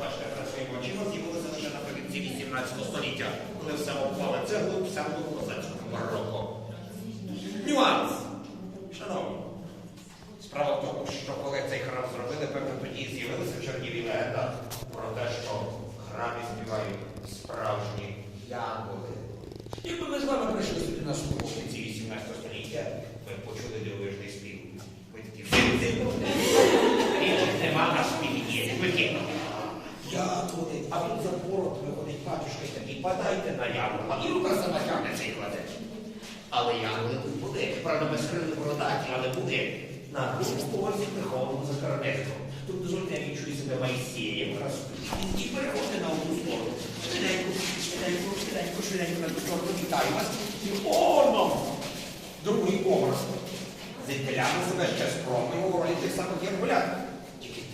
бачите перед своїми очима, з'явилися лише наприкінці 18 століття, коли все обклали цеглою псевдокозацького бароко. Нюанс! Шановні, справа в тому, що коли цей храм зробили, певно, тоді з'явилися в Чернігові легенда про те, що в храмі співають справжні янголи. Якби ми з вами прийшли сюди на слуху в кінці 18 століття, ви почули дивовижний спів. Ви такі всі і нема на співі є. Викинув. Туди, а він за порот виходить батюшка і такий, падайте на янгола, і рука сама тягне цей кладе. Але тут були. Правда, без крили бородаті, але були. На другому поверсі прихованому за карнетом. Тут дозвольте, я відчую себе Майсієм. І переходьте на одну сторону. Швиденько, швиденько, швиденько, швиденько на ту сторону. Вітаю вас. І оно! Другий поверх. Зителями себе ще спробуємо у ролі тих самих янголят.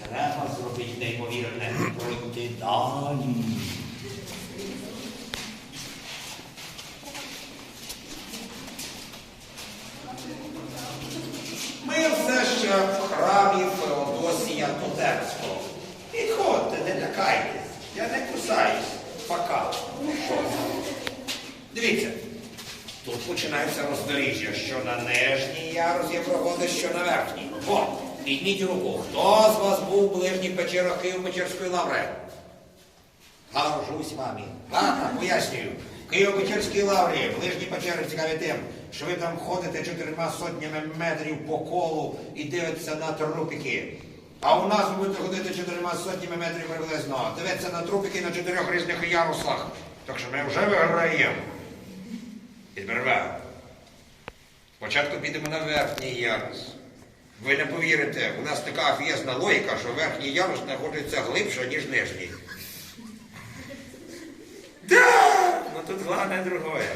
Треба зробити неймовірне. Пройти далі. Ми все ще в храмі Феодосія Тотемського. Підходьте, не лякайтесь. Я не кусаюсь. Пока. Ну? Дивіться. Тут починається роздоріжжя, що на нижній ярусі проходить, що на верхній. О, підніть руку. Хто з вас був у ближніх печерах Києво-Печерської лаври? Горжусь вами. Ладно, пояснюю. В Києво-Печерській лаврі ближні печери цікаві тим, що ви там ходите чотирма сотнями метрів по колу і дивитеся на трупики. А у нас ви будете ходити чотирма сотнями метрів приблизно. Дивитися на трупики на чотирьох різних ярусах. Так що ми вже виграємо. Підберва. Спочатку підемо на верхній ярус. Ви не повірите, у нас така афієзна логіка, що верхній ярус знаходиться глибше, ніж нижній. Да! Ну тут головне другое.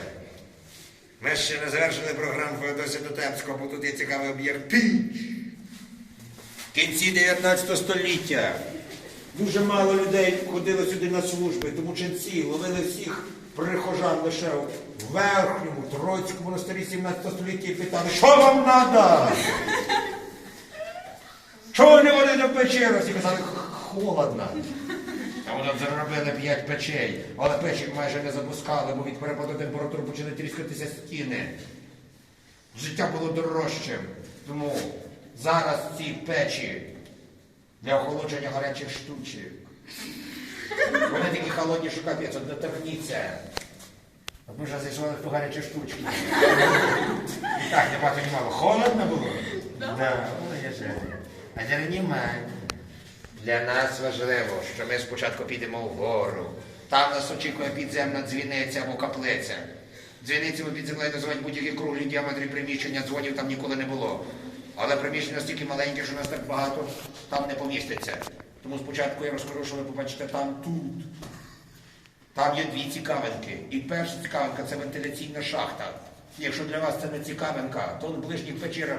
Ми ще не завершили програму Феодосія Дотемського, бо тут є цікавий об'єкт Піч. В кінці 19 століття дуже мало людей ходило сюди на служби, тому ченці ловили всіх прихожан лише в верхньому Троїцькому монастирі 17 століття і питали, що вам треба? Чого ви не водите в печеру? Всі казали, холодно. А вони заробили п'ять печей, але печі майже не запускали, бо від перепаду температур почали тріскатися стіни. Життя було дорожчим. Тому зараз ці печі для охолодження гарячих штучок. Вони такі холодні, що капець, от доторкніться. От ми вже зайшли в ту гарячі штучки. І так, не багато не мало. Холодно було? Да. Ой, я жаль. А тепер. Для нас важливо, що ми спочатку підемо вгору. Там нас очікує підземна дзвіниця або каплиця. Дзвіницями під землею називають будь-які круглі діаметри приміщення, дзвонів там ніколи не було. Але приміщення настільки маленьке, що нас так багато там не поміститься. Тому спочатку я розкажу, що ви побачите там тут. Там є дві цікавинки. І перша цікавинка це вентиляційна шахта. Якщо для вас це не цікавинка, то в ближніх печерах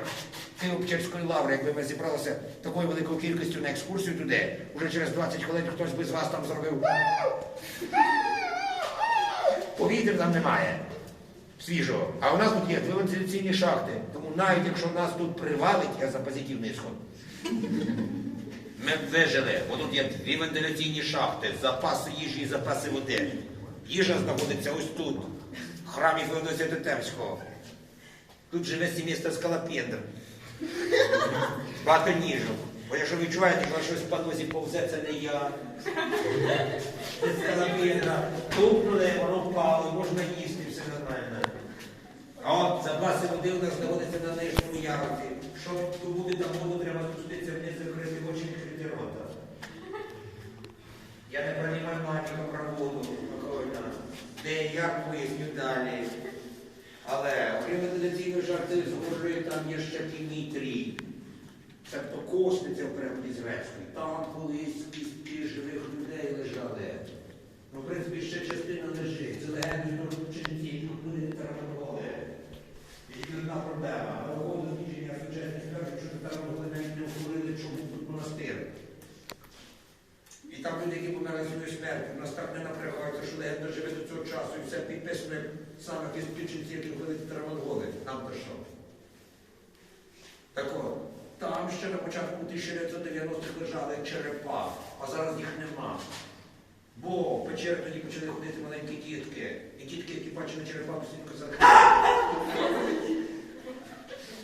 Києво-Печерської лаври, якби ми зібралися такою великою кількістю на екскурсію туди, уже через 20 хвилин хтось би з вас там зробив. Повітря там немає свіжого. А у нас тут є дві вентиляційні шахти. Тому навіть якщо нас тут привалить, я за позитивний сход. Ми вижили, бо тут є дві вентиляційні шахти, запаси їжі і запаси води. Їжа знаходиться ось тут, храмі Феодосія Тетемського. Тут живе сімейство Скалопендр. Багато ніжок. Бо якщо ви відчуваєте, що щось по нозі повзе, це не я. Це Скалопендра. Тупнули, воно впало, можна їсти, все нормально. А от запаси води у нас знаходяться на нижньому ярусі. Щоб добути там воду, треба спуститися вниз, закрити очі, відкрити рота. Я не приймаю матіка про воду. Де як поясню далі. Але окрім вентиляційної жарти з там є ще Дмитрій. Тобто косниця в перекладі з грецької. Там колись кістки живих людей лежали. Ну, в принципі, ще частина лежить. Це легендою про учениці, які тут люди не перебували. І тільки одна проблема. Виходить дослідження сучасних кажуть, що тепер могли навіть не говорили, чому тут монастир. І там люди, які померли смертю, у нас так не напрягаються, що легенда живе до цього часу і все підписано саме підключенці, які ходять травоголи. Нам то що? Так от, там ще на початку 1990-х лежали черепа, а зараз їх нема. Бо печери тоді почали ходити маленькі дітки. І дітки, які бачили черепаху, всі казали.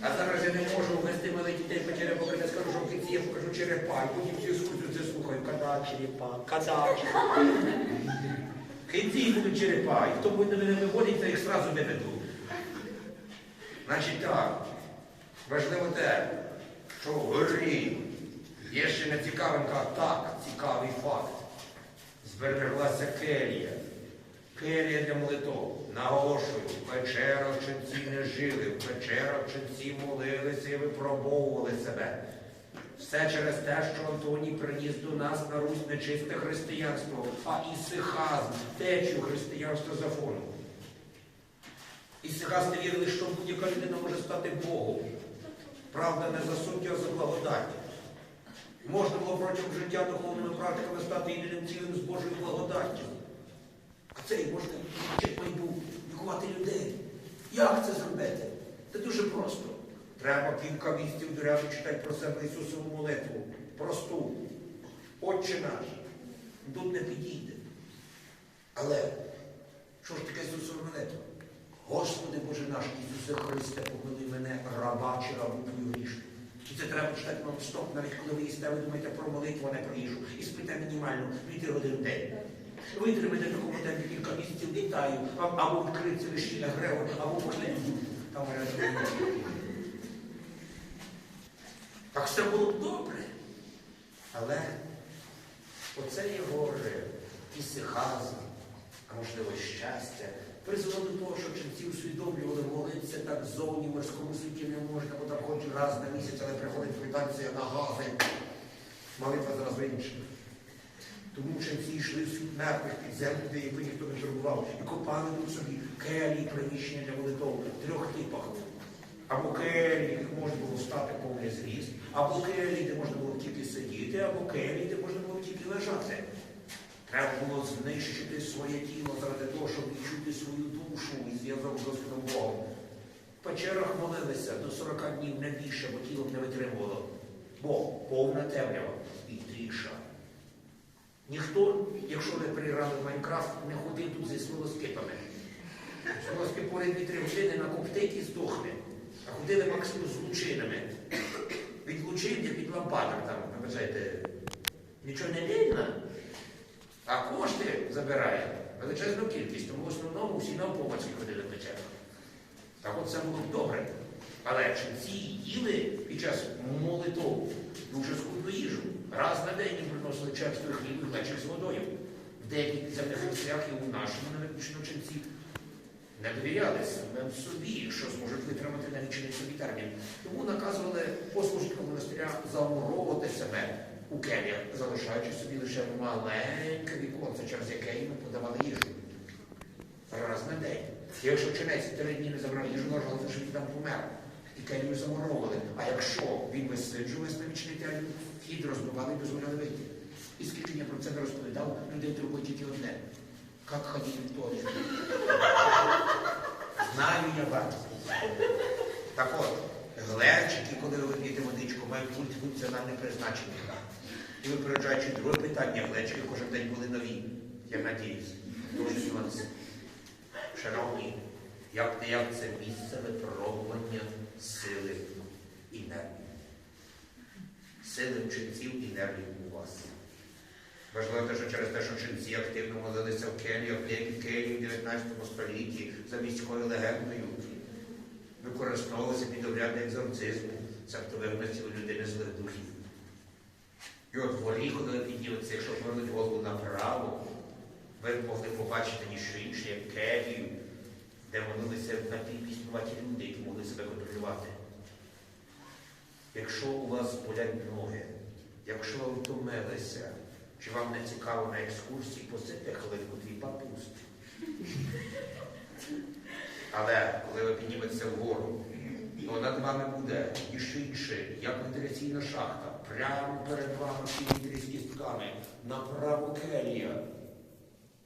А зараз я не можу ввести малих дітей печери, поки не скажу, що в кінці я покажу черепа. І потім всю екскурсію це слухаю. Када черепа, када черепа. Кінці будуть черепа. І хто буде мене виводить, то їх зразу виведу. Значить так, важливо те, що в горі є ще не цікавинка, а так, цікавий факт. Збереглася келія. Келія для молитов. Наголошую, в печерах ченці не жили, в печерах ченці молилися і випробовували себе. Все через те, що Антоній приніс до нас на Русь нечисте християнство, а ісихазм, течу християнства закону. Ісихасти вірили, що будь-яка людина може стати Богом. Правда, не за суттю, а за благодаттю. Можна було протягом життя духовними практиками стати єдиним цілим з Божою благодаттю. А це і можна вчити майбутнє, виховати людей. Як це зробити? Це дуже просто. Треба кілька місяців до ряду читати про себе Ісусову молитву. Просту. Отче наш. Тут не підійде. Але що ж таке Ісусова молитва? Господи Боже наш, Ісусе Христе, помилуй мене, раба чи рабу твою грішну. І це треба читати вам стоп, навіть коли ви їсте, ви думаєте про молитву, а не про їжу. І спите мінімально 2 годин в день. Витримайте темпі кілька місяців, вітаю, або відкриться вищина грева, або пошліть. Там реально. Так все було б добре. Але оце його ісихазм, а можливо щастя, призвело до того, що ченці усвідомлювали, молитися так зовні морському світі не можна, бо там хоч раз на місяць, але приходить квитанція на гази. Молитва зразу інша. Тому ченці йшли в світ мертвих під землю, де якби ніхто не турбував, і копали тут собі келії, приміщення для молитов трьох типах. Або в яких можна було стати повний зріст, або келії, де можна було тільки сидіти, або келії, де можна було тільки лежати. Треба було знищити своє тіло заради того, щоб відчути свою душу і зв'язок з Господом Богом. В печерах молилися до 40 днів не більше, бо тіло не витримувало. Бо повна темрява. Ніхто, якщо ви приграли в Майнкрафт, не ходив тут зі смолоскипами. Смолоскип поряд 2-3 години накоптить і здохне. А ходили максимум з лучинами. Від лучин я під лампадом там, ви нічого не видно, а кошти забирає величезну кількість, тому в основному всі навпомацьки ходили в печерах. Так от це було б добре. Але ченці їли під час молитов дуже скудну їжу. Раз на день їм приносили черствий хліб і глечик з водою. В деяких підземних місцях і у нашому ченці не довіряли самим собі, що зможуть витримати навічений собі термін. Тому наказували послушникам монастиря замуровувати себе у келіях, залишаючи собі лише маленьке віконце, через яке їм подавали їжу. Раз на день. Якщо чинець три дні не забрав їжу, вважали, що він там помер. І келію замуровували. А якщо він висиджувався на вічний термін, вхід розбивали і дозволяли вийти. І скільки я про це не розповідав, людей турбує тільки одне. Як ходити в туалет? Знаю я вас. Так от, глечики, коли ви п'єте водичку, мають мультифункціональне призначення. І випереджаючи друге питання, глечики кожен день були нові. Я надіюсь. Дуже нюанс. Шановні, як не як це місце випробування сили і нервів. Сили вченців і нервів у вас. Важливо те, що через те, що ченці активно молилися в келіях, деякі келії в 19 столітті за міською легендою використовувалися під огляд екзорцизму, себто вигнати у людини злих духів. І от дворі, коли ви піднімете, якщо повернуть голову направо, ви могли побачити ніщо інше, як келію, де молилися напівпіснуваті люди, які могли себе контролювати. Якщо у вас болять ноги, якщо ви втомилися, чи вам не цікаво на екскурсії, посидьте хвилинку дві папуст. Але коли ви підніметеся вгору, то над вами буде ніщо інше, як вентиляційна шахта, прямо перед вами всі з кістками, направо келія.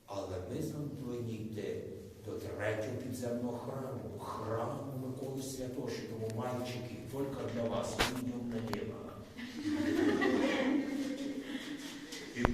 Але ми з вами повинні йти до третього підземного храму, храму Миколи Святоші, тому мальчики, тільки для вас, людям наліво.